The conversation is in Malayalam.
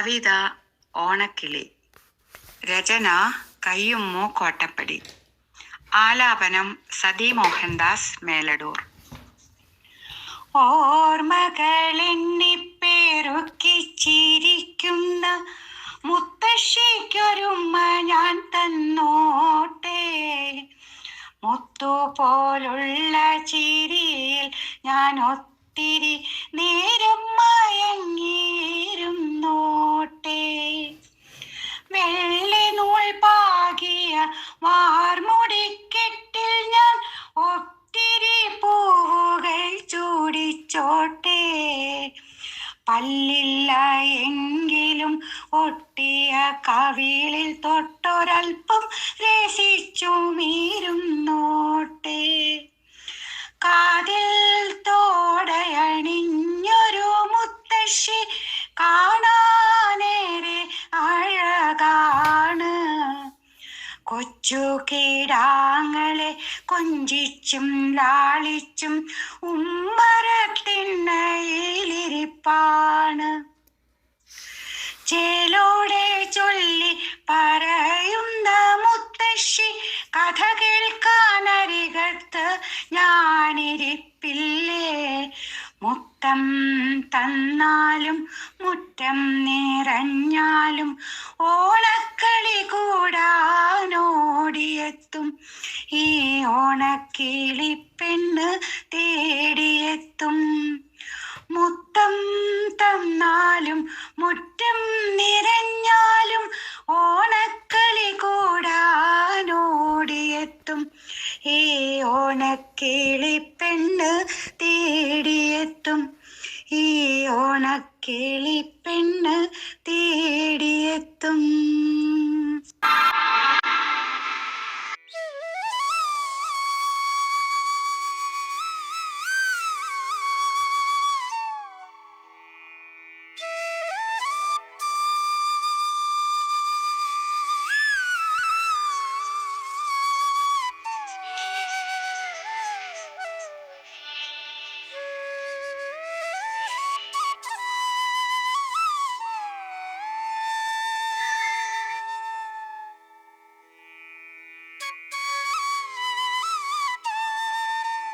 കവിത ഓണക്കിളി. രചന കയ്യുമ്മു കോട്ടപ്പടി ആലാപനം സതി മോഹൻദാസ് മേലടൂർ. ഓർമ്മകളെണ്ണിപ്പെരുക്കി ചിരിക്കുന്ന മുത്തശ്ശിക്കൊരുമ്മ ഞാൻ തന്നോട്ടെ. മുത്തു പോലുള്ള ചിരിയിൽ ഞാൻ ഒത്തിരി നേരം വാർമുടിക്കെട്ടിൽ ഞാൻ ഒത്തിരി പൂവുകൾ ചൂടിച്ചോട്ടെ. പല്ലില്ല എങ്കിലും ഒട്ടിയ കവിളിൽ തൊട്ടൊരൽപ്പം രസിച്ചു മീരുന്നോട്ടെ കാതിൽ കൊച്ചു കീടാങ്ങളെ കൊഞ്ചിച്ചും ലാളിച്ചും ഉമ്മരത്തിണ്ണയിലിരിപ്പാണ് ചേലോടെ ചൊല്ലി പറയുന്ന മുത്തശ്ശി കഥ കേൾക്കാനരികത്ത് ഞാനിരിപ്പില്ലേ? മുത്തം തന്നാലും മുറ്റം നിറഞ്ഞാലും ഓണക്കളി കൂടാനോടിയെത്തും ഈ ഓണക്കിളി പെണ്ണ് തേടിയെത്തും. മുത്തം തന്നാലും മുറ്റം നിറഞ്ഞാലും ഓണക്കളി കൂടാനോടിയെത്തും. ഈ ഓണക്കിളി പെണ്ണ് തേടിയെത്തും. ഈ ഓണക്കിളി പെണ്ണ് തേടിയെത്തും.